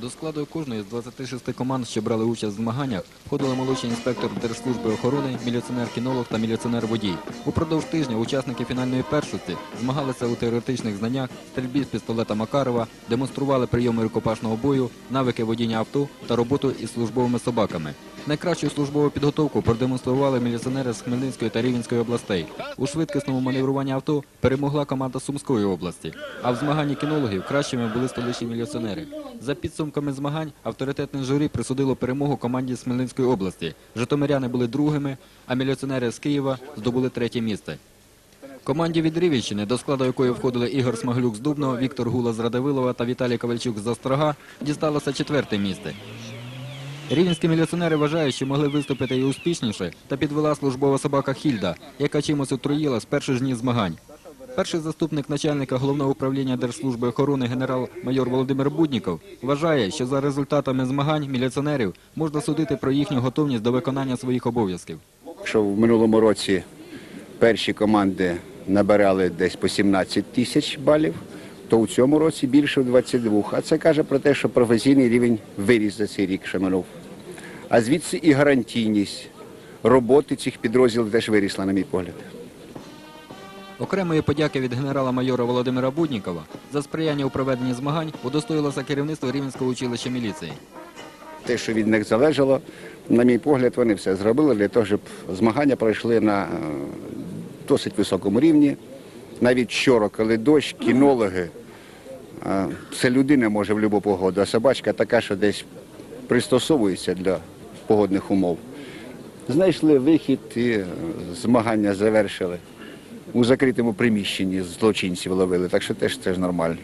До складу кожної з 26 команд, що брали участь в змаганнях, входили молодший інспектор Держслужби охорони, міліціонер-кінолог та міліціонер-водій. Упродовж тижня учасники фінальної першості змагалися у теоретичних знаннях, стрільбі з пістолета Макарова, демонстрували прийоми рукопашного бою, навики водіння авто та роботу із службовими собаками. Найкращу службову підготовку продемонстрували міліціонери з Хмельницької та Рівненської областей. У швидкісному маневруванні авто перемогла команда Сумської області. А в змаганні кінологів кращими були столичні міліціонери. За підсумками змагань авторитетне журі присудило перемогу команді з області. Житомиряни були другими, а міліціонери з Києва здобули третє місце. Команді від Рівенщини, до складу якої входили Ігор Смаглюк з Дубного, Віктор Гула з Радивилова та Віталій Ковальчук з Острога, дісталося четверте місце. Рівненські міліціонери вважають, що могли виступити і успішніше, та підвела службова собака Хільда, яка чимось отруїла з перших днів змагань. Перший заступник начальника головного управління Держслужби охорони генерал-майор Володимир Будніков вважає, що за результатами змагань міліціонерів можна судити про їхню готовність до виконання своїх обов'язків. Якщо в минулому році перші команди набирали десь по 17 тисяч балів, то у цьому році більше 22. А це каже про те, що професійний рівень виріс за цей рік, минув. А звідси і гарантійність роботи цих підрозділів теж вирісла, на мій погляд. Окремої подяки від генерала-майора Володимира Буднікова за сприяння у проведенні змагань удостоїлося керівництво Рівненського училища міліції. Те, що від них залежало, на мій погляд, вони все зробили для того, щоб змагання пройшли на е, досить високому рівні. Навіть вчора, коли дощ, кінологи, е, це людина може в будь-яку погоду, а собачка така, що десь пристосовується для погодних умов. Знайшли вихід і е, змагання завершили. У закритому приміщенні злочинців ловили, так що теж це ж нормально.